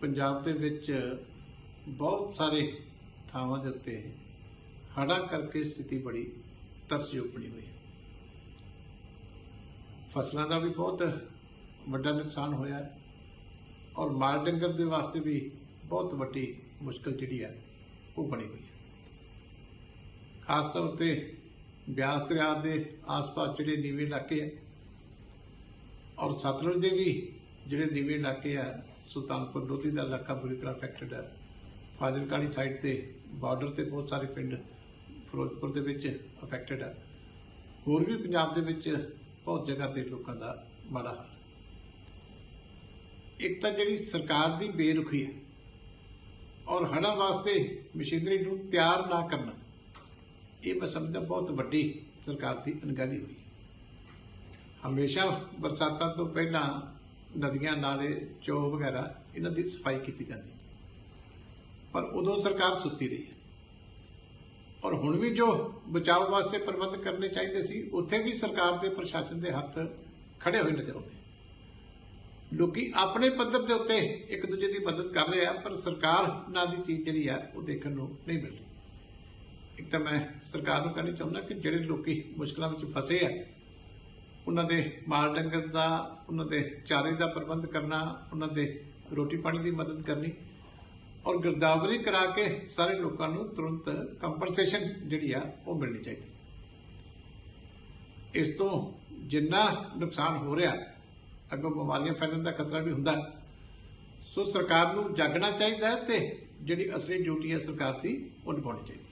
ਪੰਜਾਬ ਦੇ ਵਿੱਚ ਬਹੁਤ ਸਾਰੇ ਥਾਵਾਂ ਦੇ ਉੱਤੇ ਹੜ੍ਹਾਂ ਕਰਕੇ ਸਥਿਤੀ ਬੜੀ ਤਰਸਯੋਗ ਬਣੀ ਹੋਈ ਹੈ। ਫਸਲਾਂ ਦਾ ਵੀ ਬਹੁਤ ਵੱਡਾ ਨੁਕਸਾਨ ਹੋਇਆ ਹੈ ਔਰ ਮਾਲ ਡੰਗਰ ਦੇ ਵਾਸਤੇ ਵੀ ਬਹੁਤ ਵੱਡੀ ਮੁਸ਼ਕਲ ਜਿਹੜੀ ਹੈ ਉਹ ਬਣੀ ਹੋਈ ਹੈ। ਖਾਸ ਤੌਰ ਤੇ ਬਿਆਸ ਦਰਿਆ ਦੇ ਆਸ-ਪਾਸ ਜਿਹੜੇ ਨੀਵੇਂ ਇਲਾਕੇ ਹੈ ਔਰ ਸਤਲੁਜ ਦੇ ਵੀ ਜਿਹੜੇ ਨੀਵੇਂ ਇਲਾਕੇ ਆ ਸੁਲਤਾਨਪੁਰ ਲੋਧੀ ਦਾ ਇਲਾਕਾ ਬੁਰੀ ਤਰ੍ਹਾਂ ਅਫੈਕਟਡ ਹੈ। ਫਾਜ਼ਿਲਕਾ ਵਾਲੀ ਸਾਈਡ ਤੇ ਬਾਰਡਰ ਤੇ ਬਹੁਤ ਸਾਰੇ ਪਿੰਡ ਫਿਰੋਜ਼ਪੁਰ ਦੇ ਵਿੱਚ ਅਫੈਕਟਡ ਹੈ। ਹੋਰ ਵੀ ਪੰਜਾਬ ਦੇ ਵਿੱਚ ਬਹੁਤ ਜਗ੍ਹਾ ਤੇ ਲੋਕਾਂ ਦਾ ਮਾੜਾ ਹਾਲ। ਇੱਕ ਤਾਂ ਜਿਹੜੀ ਸਰਕਾਰ ਦੀ ਬੇਰੁਖੀ ਹੈ ਔਰ ਹੜ੍ਹਾਂ ਵਾਸਤੇ ਮਸ਼ੀਨਰੀ ਨੂੰ ਤਿਆਰ ਨਾ ਕਰਨਾ, ਇਹ ਮੈਂ ਸਮਝਦਾ ਬਹੁਤ ਵੱਡੀ ਸਰਕਾਰ ਦੀ ਅਣਗਹਿਲੀ ਹੋਈ। ਹਮੇਸ਼ਾ ਬਰਸਾਤਾਂ ਤੋਂ ਪਹਿਲਾਂ ਨਦੀਆਂ, ਨਾਲੇ ਚੋਅ ਵਗੈਰਾ, ਇਹਨਾਂ ਦੀ ਸਫ਼ਾਈ ਕੀਤੀ ਜਾਂਦੀ। ਪਰ ਉਦੋਂ ਸਰਕਾਰ ਸੁੱਤੀ ਰਹੀ ਹੈ। ਔਰ ਹੁਣ ਵੀ ਜੋ ਬਚਾਓ ਵਾਸਤੇ ਪ੍ਰਬੰਧ ਕਰਨੇ ਚਾਹੀਦੇ ਸੀ, ਉੱਥੇ ਵੀ ਸਰਕਾਰ ਦੇ ਪ੍ਰਸ਼ਾਸਨ ਦੇ ਹੱਥ ਖੜੇ ਹੋਏ ਨਜ਼ਰ ਆਉਂਦੇ ਲੋਕੀ ਆਪਣੇ ਪੱਧਰ ਦੇ ਉੱਤੇ ਇੱਕ ਦੂਜੇ ਦੀ ਮਦਦ ਕਰ ਰਹੇ ਆ, ਪਰ ਸਰਕਾਰ ਨਾਂ ਦੀ ਚੀਜ਼ ਜਿਹੜੀ ਆ, ਉਹ ਦੇਖਣ ਨੂੰ ਨਹੀਂ ਮਿਲ ਰਹੀ। ਇੱਕ ਤਾਂ ਮੈਂ ਸਰਕਾਰ ਨੂੰ ਕਹਿਣਾ ਚਾਹੁੰਦਾ ਕਿ ਜਿਹੜੇ ਲੋਕੀ ਮੁਸ਼ਕਲਾਂ ਵਿੱਚ ਫਸੇ ਆ ਉਹਨਾਂ ਦੇ ਮਾਲ ਡੰਗਰ ਦਾ, ਉਹਨਾਂ ਦੇ ਚਾਰੇ ਦਾ ਪ੍ਰਬੰਧ ਕਰਨਾ, ਉਹਨਾਂ ਦੇ ਰੋਟੀ ਪਾਣੀ ਦੀ ਮਦਦ ਕਰਨੀ ਔਰ ਗਿਰਦਾਵਰੀ ਕਰਾ ਕੇ ਸਾਰੇ ਲੋਕਾਂ ਨੂੰ ਤੁਰੰਤ ਕੰਪਨਸੇਸ਼ਨ ਜਿਹੜੀ ਆ ਉਹ ਮਿਲਣੀ ਚਾਹੀਦੀ। ਇਸ ਤੋਂ ਜਿੰਨਾ ਨੁਕਸਾਨ ਹੋ ਰਿਹਾ, ਅੱਗੋਂ ਬਿਮਾਰੀਆਂ ਫੈਲਣ ਦਾ ਖਤਰਾ ਵੀ ਹੁੰਦਾ। ਸੋ ਸਰਕਾਰ ਨੂੰ ਜਾਗਣਾ ਚਾਹੀਦਾ ਹੈ ਤੇ ਜਿਹੜੀ ਅਸਲੀ ਡਿਊਟੀ ਹੈ ਸਰਕਾਰ ਦੀ, ਉਹ ਨਿਭਾਉਣੀ ਚਾਹੀਦੀ।